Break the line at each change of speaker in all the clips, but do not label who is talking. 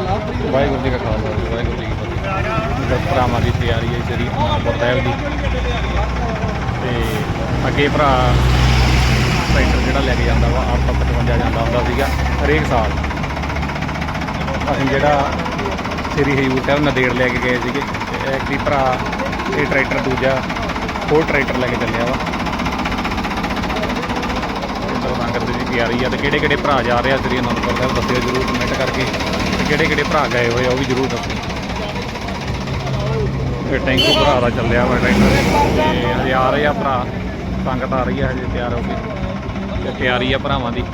ਵਾਹਿਗੁਰੂ ਜੀ ਕਾ ਖਾਲਸਾ ਜੀ, ਵਾਹਿਗੁਰੂ ਜੀ ਕੀ ਫਤਿਹ। ਭਰਾਵਾਂ ਦੀ ਤਿਆਰੀ ਹੈ ਜਿਹੜੀ ਅਨੰਦਪੁਰ ਸਾਹਿਬ ਦੀ। ਤੇ ਅੱਗੇ ਭਰਾ ਟਰੈਕਟਰ ਜਿਹੜਾ ਲੈ ਕੇ ਜਾਂਦਾ ਵਾ ਆਪਾਂ 55 ਜਾਂਦਾ ਹੁੰਦਾ ਸੀਗਾ ਹਰੇਕ ਸਾਲ। ਅਸੀਂ ਜਿਹੜਾ ਸ੍ਰੀ ਹਜੂਰ ਸਾਹਿਬ ਨਦੇੜ ਲੈ ਕੇ ਗਏ ਸੀਗੇ ਤੇ ਭਰਾ ਇਹ ਟਰੈਕਟਰ ਦੂਜਾ ਹੋਰ ਟਰੈਕਟਰ ਲੈ ਕੇ ਚੱਲਿਆ ਵਾ। ਇੰਦਰ ਸੰਗਤ ਜੀ ਤਿਆਰੀ ਆ ਤੇ ਕਿਹੜੇ ਕਿਹੜੇ ਭਰਾ ਜਾ ਰਹੇ ਆ ਸ੍ਰੀ ਅਨੰਦਪੁਰ ਸਾਹਿਬ ਦੱਸਿਓ ਜਰੂਰ ਕਮੈਂਟ ਕਰਕੇ। ਕਿਹੜੇ ਕਿਹੜੇ ਭਰਾ ਗਏ ਹੋਏ ਆ, ਉਹ ਵੀ ਜਰੂਰ ਦੱਸੋ। ਇਹ ਟੈਂਕੂ ਭਰਾ ਦਾ ਚੱਲਿਆ ਵਾ ਟੈਂਕਰ ਤੇ ਹਜੇ ਆ ਰਹੇ ਆ ਭਰਾ। ਸੰਗਤ ਆ ਰਹੀ ਹੈ ਹਜੇ ਤਿਆਰ ਹੋ ਕੇ। ਤੇ ਤਿਆਰੀ ਆ ਭਰਾਵਾਂ ਦੀ।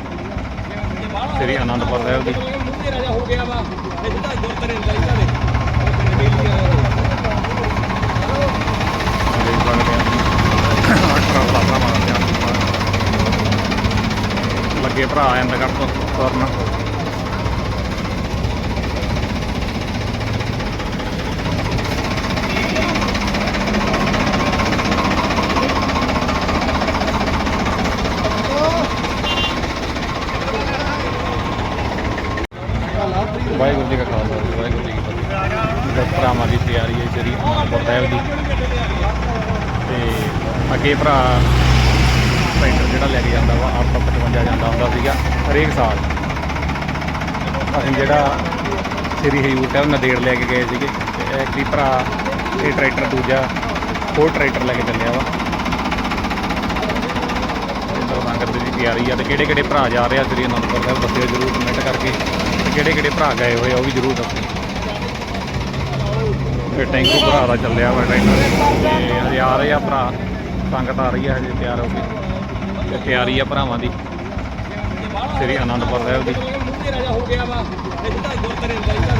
ਸ੍ਰੀ ਅਨੰਦਪੁਰ ਸਾਹਿਬ ਦੀ।
ਰਾਜਾ ਹੋ ਗਿਆ ਵਾ ਇਹ ਤਾਂ ਗੁਰਤਰੇ ਚਾਹੀਦਾ ਨੇ ਬੇਲੀਆਂ
ਲੱਗੇ ਭਰਾ ਐਂਡ ਤੋਂ ਤੁਰਨ ਵਾਹਿਗੁਰੂ ਜੀ ਕਾ ਖਾਲਸਾ ਜੀ, ਵਾਹਿਗੁਰੂ ਜੀ ਕੀ ਫਤਿਹ ਦਸ ਭਰਾਵਾਂ ਦੀ ਤਿਆਰੀ ਹੈ ਜਿਹੜੀ ਅਨੰਦਪੁਰ ਸਾਹਿਬ ਦੀ ਤੇ ਅੱਗੇ ਭਰਾ ਟਰੈਕਟਰ ਜਿਹੜਾ ਲੈ ਕੇ ਜਾਂਦਾ ਵਾ, ਆਪ 55 ਜਾਂਦਾ ਹੁੰਦਾ ਸੀਗਾ, ਹਰੇਕ ਸਾਲ। ਅਸੀਂ ਜਿਹੜਾ ਸ੍ਰੀ ਹਜੂਰ ਸਾਹਿਬ ਨਦੇੜ ਲੈ ਕੇ ਗਏ ਸੀਗੇ, ਤੇ ਭਰਾ ਇਹ ਟਰੈਕਟਰ ਦੂਜਾ, ਹੋਰ ਟਰੈਕਟਰ ਲੈ ਕੇ ਚੱਲਿਆ ਵਾ। ਇੰਦਰ ਸੰਗਤ ਦੀ ਤਿਆਰੀ ਆ, ਤੇ ਕਿਹੜੇ ਕਿਹੜੇ ਭਰਾ ਜਾ ਰਹੇ ਆ ਸ੍ਰੀ ਅਨੰਦਪੁਰ ਸਾਹਿਬ, ਦੱਸਿਓ ਜਰੂਰ ਕਮੈਂਟ ਕਰਕੇ, ਤੇ ਕਿਹੜੇ ਕਿਹੜੇ ਭਰਾ ਗਏ ਹੋਏ ਆ, ਉਹ ਵੀ ਜਰੂਰ ਦੱਸਿਓ ਇਹ ਟੈਂਕੂ ਭਰਾ ਦਾ ਚੱਲਿਆ ਵਾ ਟਰੈਕਟਰ ਤੇ। ਹਜੇ ਆ ਰਹੇ ਆ ਭਰਾ। ਸੰਗਤ ਆ ਰਹੀ ਆ ਹਜੇ ਤਿਆਰ ਹੋ ਕੇ। ਤੇ ਤਿਆਰੀ ਆ ਭਰਾਵਾਂ ਦੀ। ਸ੍ਰੀ ਅਨੰਦਪੁਰ ਸਾਹਿਬ ਦੀ।
ਰਾਜਾ ਹੋ ਗਿਆ ਵਾ ਇਹ ਤਾਂ ਗੁਰਤਰੇ ਚਾਹੀਦਾ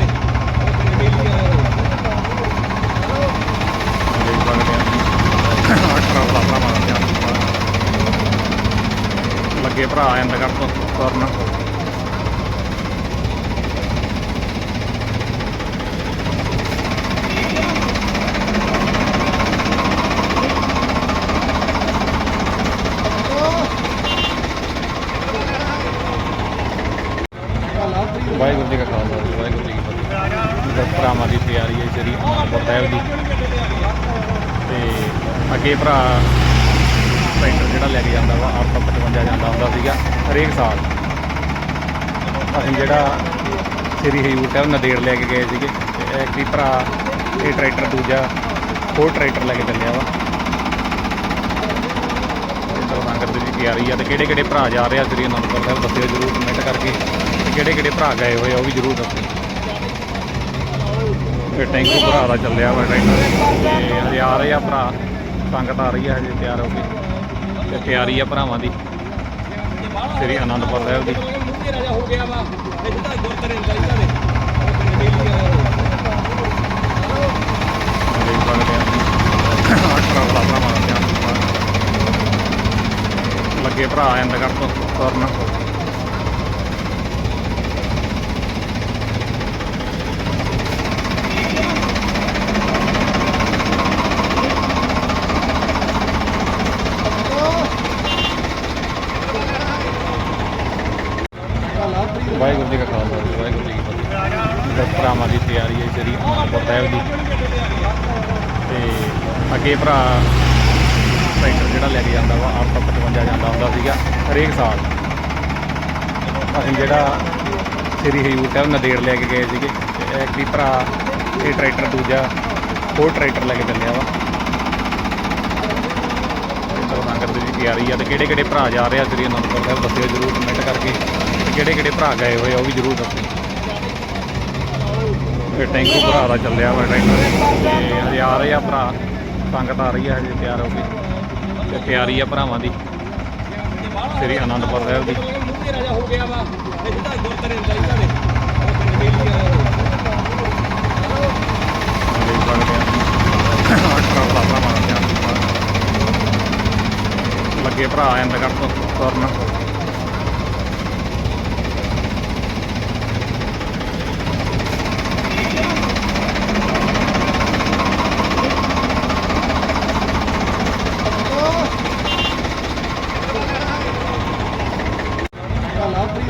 ਲੱਗੇ ਭਰਾ ਐਂਡ ਤੋਂ ਤੁਰਨ ਵਾਹਿਗੁਰੂ ਜੀ ਕਾ ਖਾਲਸਾ ਜੀ, ਵਾਹਿਗੁਰੂ ਜੀ ਕੀ ਫਤਿਹ ਦਸ ਭਰਾਵਾਂ ਦੀ ਤਿਆਰੀ ਹੈ ਜਿਹੜੀ ਅਨੰਦਪੁਰ ਸਾਹਿਬ ਦੀ। ਤੇ ਅੱਗੇ ਭਰਾ ਟਰੈਕਟਰ ਜਿਹੜਾ ਲੈ ਕੇ ਜਾਂਦਾ ਵਾ, ਆਪਾਂ 55 ਜਾਂਦਾ ਹੁੰਦਾ ਸੀਗਾ, ਹਰੇਕ ਸਾਲ। ਅਸੀਂ ਜਿਹੜਾ ਸ੍ਰੀ ਹਜੂਰ ਸਾਹਿਬ ਨਦੇੜ ਲੈ ਕੇ ਗਏ ਸੀਗੇ, ਤੇ ਇੱਕ ਭਰਾ ਇਹ ਟਰੈਕਟਰ ਦੂਜਾ ਹੋਰ ਟਰੈਕਟਰ ਲੈ ਕੇ ਚੱਲਿਆ ਵਾ। ਲੰਗਰ ਸੰਗਤ ਦੀ ਤਿਆਰੀ ਆ, ਤੇ ਕਿਹੜੇ ਕਿਹੜੇ ਭਰਾ ਜਾ ਰਹੇ ਆ, ਸ੍ਰੀ ਅਨੰਦਪੁਰ ਸਾਹਿਬ ਦੱਸਿਓ ਜਰੂਰ ਕਮੈਂਟ ਕਰਕੇ, ਤੇ ਕਿਹੜੇ ਕਿਹੜੇ ਭਰਾ ਗਏ ਹੋਏ ਆ, ਉਹ ਵੀ ਜਰੂਰ ਦੱਸਿਓ ਇਹ ਟੈਂਕੂ ਭਰਾ ਦਾ ਚੱਲਿਆ ਵਾ ਟਰੈਕਟਰ ਤੇ। ਹਜੇ ਆ ਰਹੇ ਆ ਭਰਾ। ਸੰਗਤ ਆ ਰਹੀ ਆ ਹਜੇ ਤਿਆਰ ਹੋ ਕੇ। ਤੇ ਤਿਆਰੀ ਆ ਭਰਾਵਾਂ ਦੀ। ਸ੍ਰੀ ਅਨੰਦਪੁਰ ਸਾਹਿਬ ਦੀ।
ਹੋ ਗਿਆ ਵਾ ਇਹ ਗੁਰਤਰੇ ਚਾਹੀਦਾ ਨੇ
ਲੱਗੇ ਭਰਾ ਐਂਡ ਤੋਂ ਤੁਰਨ। ਵਾਹਿਗੁਰੂ ਜੀ ਕਾ ਖਾਲਸਾ ਜੀ, ਵਾਹਿਗੁਰੂ ਜੀ ਕੀ ਫਤਿਹ। ਦਸ ਭਰਾਵਾਂ ਦੀ ਤਿਆਰੀ ਹੈ ਜਿਹੜੀ ਅਨੰਦਪੁਰ ਸਾਹਿਬ ਦੀ। ਤੇ ਅੱਗੇ ਭਰਾ ਟਰੈਕਟਰ ਜਿਹੜਾ ਲੈ ਕੇ ਜਾਂਦਾ ਵਾ ਆਪਾਂ 55 ਜਾਂਦਾ ਹੁੰਦਾ ਸੀਗਾ ਹਰੇਕ ਸਾਲ। ਅਸੀਂ ਜਿਹੜਾ ਸ੍ਰੀ ਹਜੂਰ ਸਾਹਿਬ ਨਦੇੜ ਲੈ ਕੇ ਗਏ ਸੀਗੇ ਤੇ ਇੱਕ ਦੀ ਭਰਾ ਇਹ ਟਰੈਕਟਰ ਦੂਜਾ ਹੋਰ ਟਰੈਕਟਰ ਲੈ ਕੇ ਚੱਲਿਆ ਵਾ। ਇੰਦਰ ਸੰਗਤ ਦੀ ਤਿਆਰੀ ਆ ਤੇ ਕਿਹੜੇ ਕਿਹੜੇ ਭਰਾ ਜਾ ਰਹੇ ਆ ਸ੍ਰੀ ਅਨੰਦਪੁਰ ਸਾਹਿਬ ਦੱਸਿਓ ਜਰੂਰ ਕਮੈਂਟ ਕਰਕੇ। ਕਿਹੜੇ ਕਿਹੜੇ ਭਰਾ ਗਏ ਹੋਏ ਆ, ਉਹ ਵੀ ਜਰੂਰ ਦੱਸੋ। ਇਹ ਟੈਂਕੂ ਭਰਾ ਦਾ ਚੱਲਿਆ ਵਾ ਟੈਂਕਰ ਤੇ ਹਜੇ ਆ ਰਹੇ ਆ ਭਰਾ। ਸੰਗਤ ਆ ਰਹੀ ਆ ਹਜੇ, ਤਿਆਰ ਹੋ ਕੇ। ਤੇ ਤਿਆਰੀ ਆ ਭਰਾਵਾਂ ਦੀ। ਸ੍ਰੀ ਆਨੰਦਪੁਰ ਸਾਹਿਬ ਦੀ।
ਰਾਜਾ ਹੋ ਗਿਆ ਵਾ ਇਹ ਤਾਂ ਗੁਰਤਰੇ ਚਾਹੀਦਾ ਨੇ ਬੇਲੀਆਂ
ਦੇਖ ਸਕਦੇ ਆ ਅਠਰਾ ਲਾਪਾ ਮਾਰਦੇ ਆ ਲੱਗੇ ਭਰਾ ਐਂਡ ਤੋਂ ਤੁਰਨ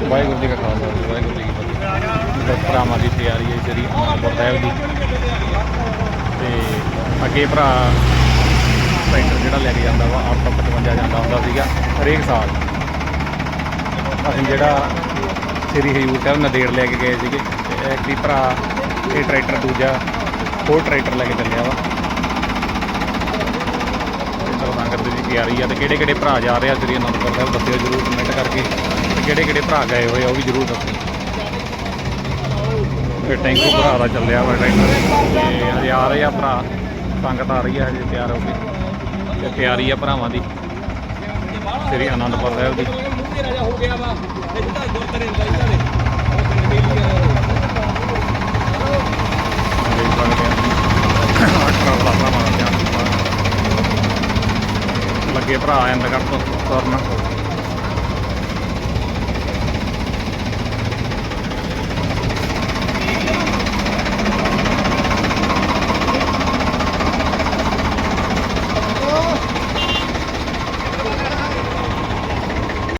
ਵਾਹਿਗੁਰੂ ਜੀ ਕਾ ਖਾਲਸਾ ਜੀ, ਵਾਹਿਗੁਰੂ ਜੀ ਕੀ ਫਤਿਹ ਦਸ ਭਰਾਵਾਂ ਭਰਾਵਾਂ ਦੀ ਤਿਆਰੀ ਹੈ ਜਿਹੜੀ ਅਨੰਦਪੁਰ ਸਾਹਿਬ ਦੀ ਤੇ ਅੱਗੇ ਭਰਾ ਟਰੈਕਟਰ ਜਿਹੜਾ ਲੈ ਕੇ ਜਾਂਦਾ ਵਾ 855 ਜਾਂਦਾ ਹੁੰਦਾ ਸੀਗਾ, ਹਰੇਕ ਸਾਲ। ਅਸੀਂ ਜਿਹੜਾ ਸ੍ਰੀ ਹਜੂਰ ਸਾਹਿਬ ਨਦੇੜ ਲੈ ਕੇ ਗਏ ਸੀਗੇ ਇੱਕ ਦੀ ਭਰਾ, ਇਹ ਟਰੈਕਟਰ ਦੂਜਾ, ਹੋਰ ਟਰੈਕਟਰ ਲੈ ਕੇ ਚੱਲਿਆ ਵਾ। ਟਰੈਕਟਰ ਸੰਗਤ ਦੀ ਤਿਆਰੀ ਆ, ਤੇ ਕਿਹੜੇ ਕਿਹੜੇ ਭਰਾ ਜਾ ਰਹੇ ਆ, ਸ੍ਰੀ ਅਨੰਦਪੁਰ ਸਾਹਿਬ ਦੱਸਿਓ ਜਰੂਰ ਕਮੈਂਟ ਕਰਕੇ ਕਿਹੜੇ ਕਿਹੜੇ ਭਰਾ ਗਏ ਹੋਏ ਆ, ਉਹ ਵੀ ਜਰੂਰ ਦੱਸੋ। ਇਹ ਟੈਂਕੂ ਭਰਾ ਦਾ ਚੱਲਿਆ ਵਾ ਟਰੈਕਟਰ। ਤੇ ਹਜੇ ਆ ਰਹੇ ਆ ਭਰਾ। ਸੰਗਤ ਆ ਰਹੀ ਆ ਹਜੇ ਤਿਆਰ ਹੋ ਕੇ। ਤੇ ਤਿਆਰੀ ਆ ਭਰਾਵਾਂ ਦੀ। ਸ੍ਰੀ ਅਨੰਦਪੁਰ ਸਾਹਿਬ ਦੀ।
ਹੋ ਗਿਆ ਵਾ ਇਹ ਗੁਰਤਰੇ ਹੁੰਦਾ ਦੇ
ਲੱਗੇ ਭਰਾ ਐਂਡ ਕਰ ਤੋਂ ਤੁਰਨ।